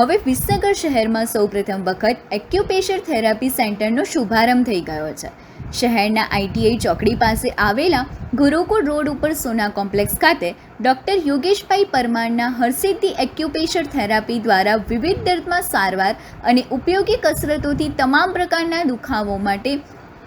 હવે વિસનગર શહેરમાં સૌપ્રથમ વખત એક્યુપેશર થેરાપી સેન્ટરનો શુભારંભ થઈ ગયો છે. શહેરના આઈટીઆઈ ચોકડી પાસે આવેલા ગુરુકુળ રોડ ઉપર સોના કોમ્પ્લેક્સ ખાતે ડૉક્ટર યોગેશભાઈ પરમારના હરસિદ્ધિ એક્યુપેશર થેરાપી દ્વારા વિવિધ દર્દમાં સારવાર અને ઉપયોગી કસરતોથી તમામ પ્રકારના દુખાવો માટે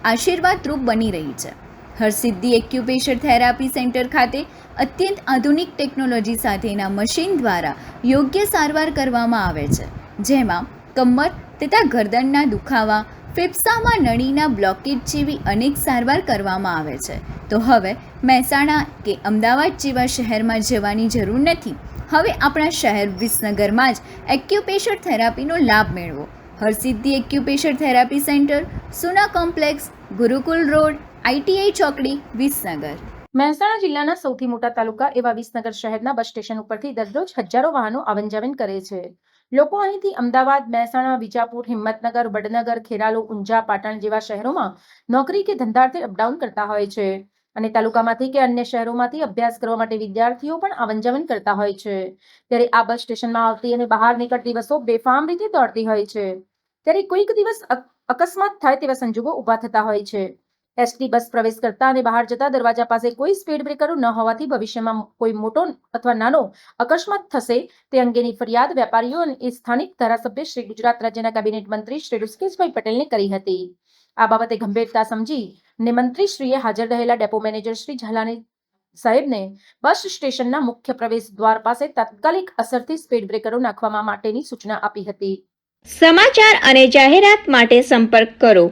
આશીર્વાદરૂપ બની રહી છે. હરસિદ્ધિ એક્યુપેશર થેરાપી સેન્ટર ખાતે અત્યંત આધુનિક ટેકનોલોજી સાથેના મશીન દ્વારા યોગ્ય સારવાર કરવામાં આવે છે. જેમાં કમર, તથા ગરદનના દુખાવા, ફેફસામાં નળીના બ્લોકેજ જેવી અનેક સારવાર કરવામાં આવે છે. તો હવે મહેસાણા કે અમદાવાદ જેવા શહેરમાં જવાની જરૂર નથી. હવે આપણા શહેર વિસનગરમાં જ એક્યુપેશર થેરાપીનો લાભ મેળવો. Harsiddhi acupressure therapy centre, Suna complex, Gurukul road ITI ચોકડી, વિસનગર. મહેસાણા જિલ્લાના સૌથી મોટા તાલુકા એવા વિસનગર શહેરના બસ સ્ટેશન ઉપરથી દરરોજ હજારો વાહનો આવન જાવન કરે છે. લોકો અહીંથી અમદાવાદ, મહેસાણા, વિજાપુર, હિંમતનગર, વડનગર, ખેરાલુ, ઊંઝા, પાટણ જેવા શહેરોમાં નોકરી કે ધંધાર્થે અપડાઉન કરતા હોય છે. અને તાલુકામાંથી કે અન્ય શહેરોમાંથી અભ્યાસ કરવા માટે વિદ્યાર્થીઓ પણ આવન જાવન કરતા હોય છે. ત્યારે આ બસ સ્ટેશનમાં આવતી અને બહાર નીકળતી બસો બેફામ રીતે દોડતી હોય છે. ત્યારે કોઈક દિવસ અક- અકસ્માત થાય તેવા સંજોગો ઊભા થતા હોય છે. એસટી બસ પ્રવેશ કરતા અને બહાર જતા દરવાજા પાસે કોઈ સ્પીડ બ્રેકરો ન હોવાથી ભવિષ્યમાં કોઈ મોટો અથવા નાનો અકસ્માત થશે તે અંગેની ફરિયાદ વેપારીઓ અને સ્થાનિક ધારાસભ્ય શ્રી ગુજરાત રાજ્યના કેબિનેટ મંત્રી શ્રી ઋષિકેશભાઈ પટેલને કરી હતી. આ બાબતે ગંભીરતા સમજી ને મંત્રીશ્રીએ હાજર રહેલા ડેપો મેનેજર શ્રી ઝાલાની સાહેબને બસ સ્ટેશનના મુખ્ય પ્રવેશ દ્વાર પાસે તાત્કાલિક અસરથી સ્પીડ બ્રેકરો નાખવા માટેની સૂચના આપી હતી. સમાચાર અને જાહેરાત માટે સંપર્ક કરો.